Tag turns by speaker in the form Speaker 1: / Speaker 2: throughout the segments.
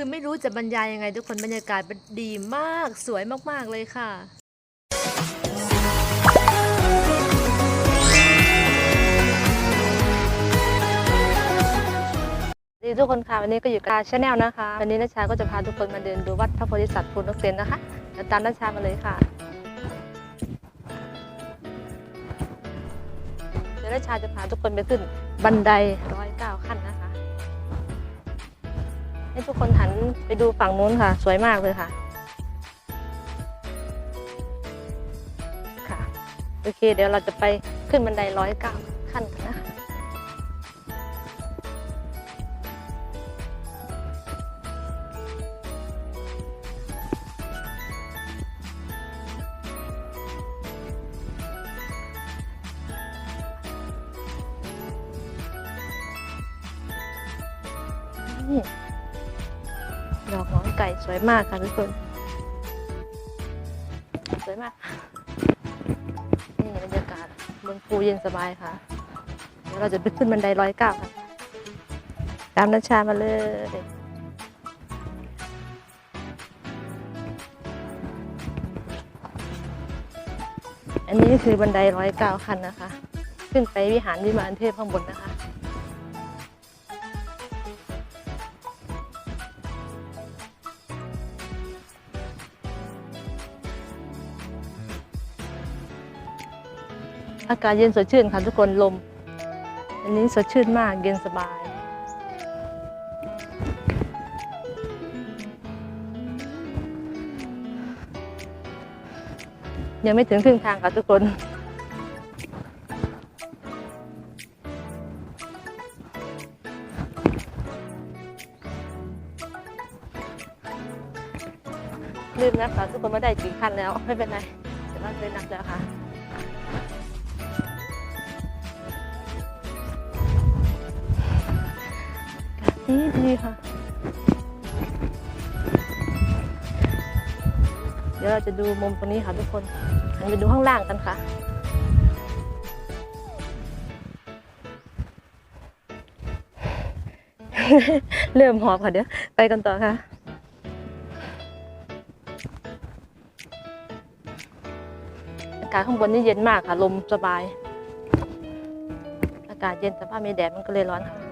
Speaker 1: คือไม่รู้จะบรรยายยังไงทุกคนบรรยากาศดีมากสวยมากๆเลยค่ะสวัสดีทุกคนค่ะวันนี้ก็อยู่กับชาแนลนะคะ วันนี้นัชชาก็จะพาทุกคนมาเดินดูวัดพระโพธิสัตว์ภูนกเซนนะคะเดี๋ยวตามนัชชามาเลยค่ะ เดี๋ยวนัชชาจะพาทุกคนไปขึ้นบันไดร้อย ให้ทุกคนหันไปดูฝั่งนู้นค่ะ สวยมากเลยค่ะ ค่ะ โอเค เดี๋ยวเราจะไปขึ้นบันไดร้อยเก้าขั้นกันนะคะนี่ ดอกหอมไก่สวยมากค่ะทุกคน สวยมาก นี่บรรยากาศบนภูเย็นสบายค่ะ เดี๋ยวเราจะไปขึ้นบันไดร้อยเก้าค่ะ ตามนัชชามาเลยอันนี้คือบันไดร้อยเก้าขั้นนะคะ ขึ้นไปวิหารวิมานเทพข้างบนนะคะ อากาศเย็นสดชื่นค่ะทุกคนลม อันนี้สดชื่นมากเย็นสบาย ยังไม่ถึงครึ่งทางค่ะทุกคนลืมนะคะทุกคนไม่ได้กี่ขั้นแล้วไม่เป็นไรเดี๋ยวเราเลยนับแล้วค่ะ ดีดีค่ะ เดี๋ยวเราจะดูมุมตรงนี้ค่ะทุกคนหันไปดูข้างล่างกันค่ะ เริ่มหอบค่ะเดี๋ยว ไปกันต่อค่ะอากาศข้างบนนี่เย็นมากค่ะ ลมสบาย อากาศเย็นแต่ว่ามีแดดมันก็เลยร้อนค่ะ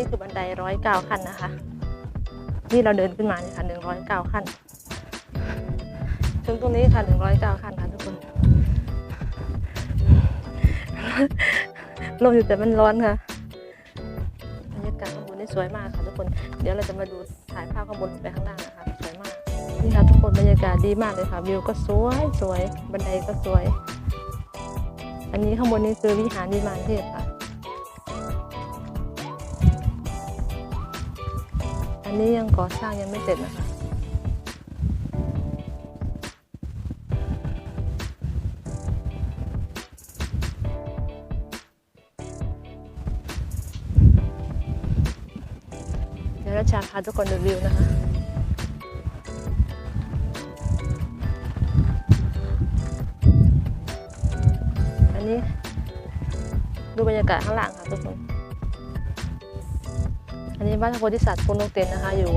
Speaker 1: นนี้คือบันไดร้อยเก้าขั้นนะคะ นี่เราเดินขึ้นมาเนี่ยค่ะหนึ่งร้อยเก้าขั้นถึงตรงนี้ค่ะหนึ่งร้อยเก้าขั้นค่ะทุกคนลมอยู่แต่มันร้อนค่ะบรรยากาศข้างบนนี่สวยมากค่ะทุกคน เดี๋ยวเราจะมาดูถ่ายภาพข้างบนไปข้างล่างนะคะสวยมากนี่ค่ะทุกคนบรรยากาศดีมากเลยค่ะวิวก็สวยสวยบันไดก็สวย อันนี้ข้างบนนี่คือวิหารวิมานเทพค่ะ อันนี้ยังก่อสร้างยังไม่เสร็จนะคะเดี๋ยวเราจะพาทุกคนดูวิวนะคะอันนี้ดูบรรยากาศข้างหล่างค่ะทุกคน อันนี้วัดพระโพธิสัตว์พุนกเต็นนะคะ อยู่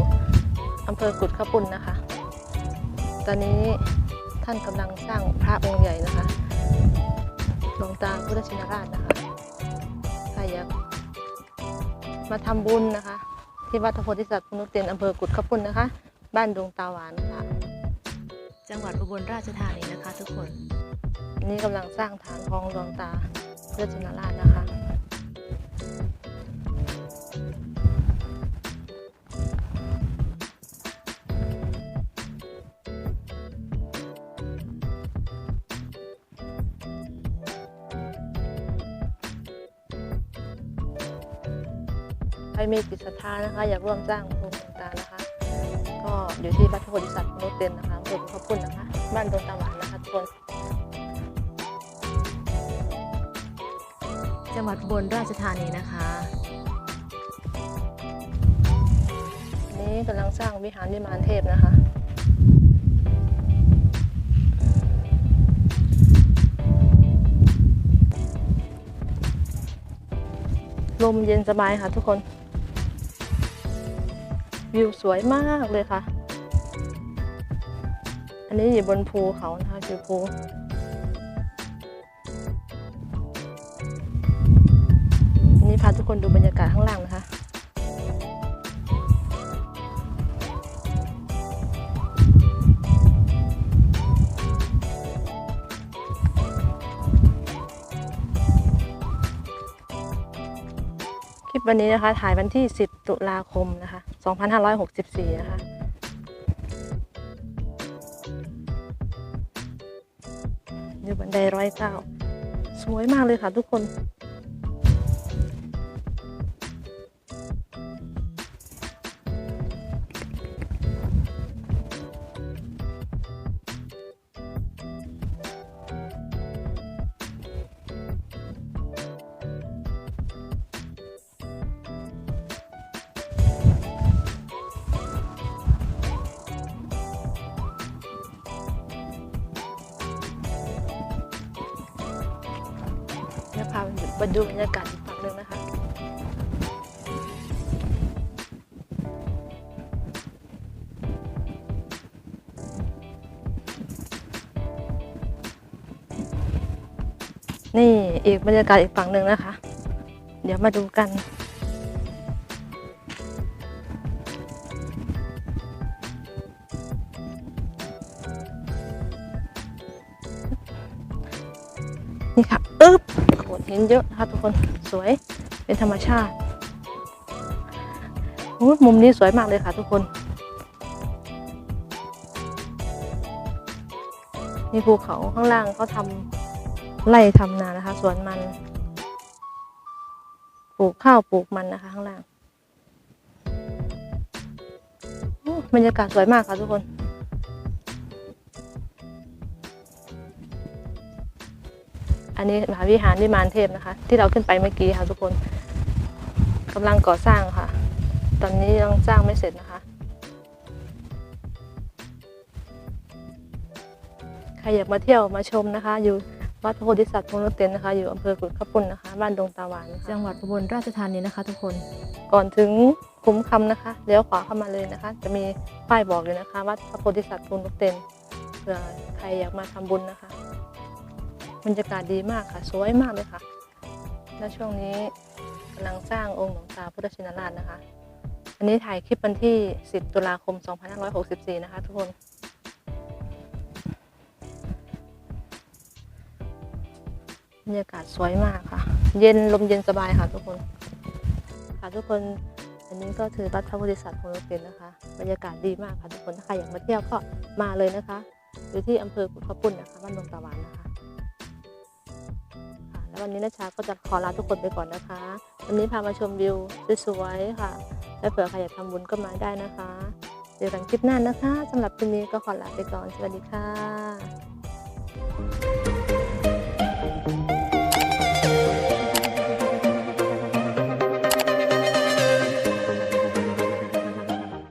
Speaker 1: อำเภอกุดขปุ่นนะคะ ตอนนี้ท่านกำลังสร้างพระองค์ใหญ่นะคะหลวงตาพุทธชินราชนะคะใครอยากมาทำบุญนะคะ ที่วัดพระโพธิสัตว์พุนกเต็นอำเภอกุดขปุ่นนะคะ บ้านดวงตาหวานค่ะจังหวัดอุบลราชธานีนะคะ ทุกคนอันนี้กำลังสร้างฐานของหลวงตาพุทธชินราชนะคะ ใครมีจิตศรัทธานะคะ อยากร่วมสร้างองค์ลวงตานะคะ ก็อยู่ที่วัดพระโพธิสัตว์โนเต็นนะคะอำเอบคุณนะคะ บ้านดงตาหวานนะคะทุกคนจังหวัดบนราชธานีนะคะ นี้กำลังสร้างวิหารวิมานเทพนะคะลมเย็นสบายค่ะทุกคน วิวสวยมากเลยค่ะ อันนี้อยู่บนภูเขานะคะคือภูนี้พาทุกคนดูบรรยากาศข้างล่างนะคะ ปวันนี้นะคะ ถ่ายวันที่ 10 ตุลาคมนะคะ 2564 นะคะอยู่บันไดร้อยเก้า สวยมากเลยค่ะทุกคน พาไปดูบรรยากาศอีกฝั่งหนึ่งนะคะนี่อีกบรรยากาศอีกฝั่งหนึ่งนะคะ เดี๋ยวมาดูกัน นี่ค่ะ อึ๊บ โขดหินเยอะนะคะทุกคนสวยเป็นธรรมชาติโอ้มุมนี้สวยมากเลยค่ะทุกคน นี่ภูเขาข้างล่างเขาทำไร่ทำนานะคะสวนมัน ปลูกข้าวปลูกมันนะคะ ข้างล่างบรรยากาศสวยมากค่ะทุกคน อันนี้มหาวิหารวิมานเทพนะคะ ที่เราขึ้นไปเมื่อกี้ค่ะทุกคนกำลังก่อสร้างค่ะ ตอนนี้ยังสร้างไม่เสร็จนะคะใครอยากมาเที่ยวมาชมนะคะ อยู่วัดพระโพธิสัตว์พงษ์เต็นนะคะ อยู่อำเภอกุดขปุ่นนะคะ บ้านดงตาหวานนะคะจังหวัดอุบลราชธานีนะคะ ทุกคนก่อนถึงคุ้มคำนะคะเลี้ยวขวาเข้ามาเลยนะคะ จะมีป้ายบอกอยู่นะคะวัดพระโพธิสัตว์พงษ์เต็นเผื่อใครอยากมาทำบุญนะคะ บรรยากาศดีมากค่ะ สวยมากเลยค่ะ และช่วงนี้กำลังสร้างองค์หลวงตาพุทธชินราชนะคะ อันนี้ถ่ายคลิปวันที่ 10 ตุลาคม 2564 นะคะ ทุกคน บรรยากาศสวยมากค่ะ เย็นลมเย็นสบายค่ะทุกคน ค่ะทุกคนอันนี้ก็คือวัดพระโพธิสัตว์โพธิ์นนะคะ บรรยากาศดีมากค่ะทุกคน ถ้าใครอยากมาเที่ยวก็มาเลยนะคะ อยู่ที่อำเภอกุดขปุ่นนะคะ บ้านดงตะวันนะคะ วันนี้นะชาก็จะขอลาทุกคนไปก่อนนะคะ วันนี้พามาชมวิวสวยๆค่ะ และเผื่อใครอยากทำบุญก็มาได้นะคะ เจอกันคลิปหน้านะคะสำหรับคลิปนี้ก็ขอลาไปก่อน สวัสดีค่ะ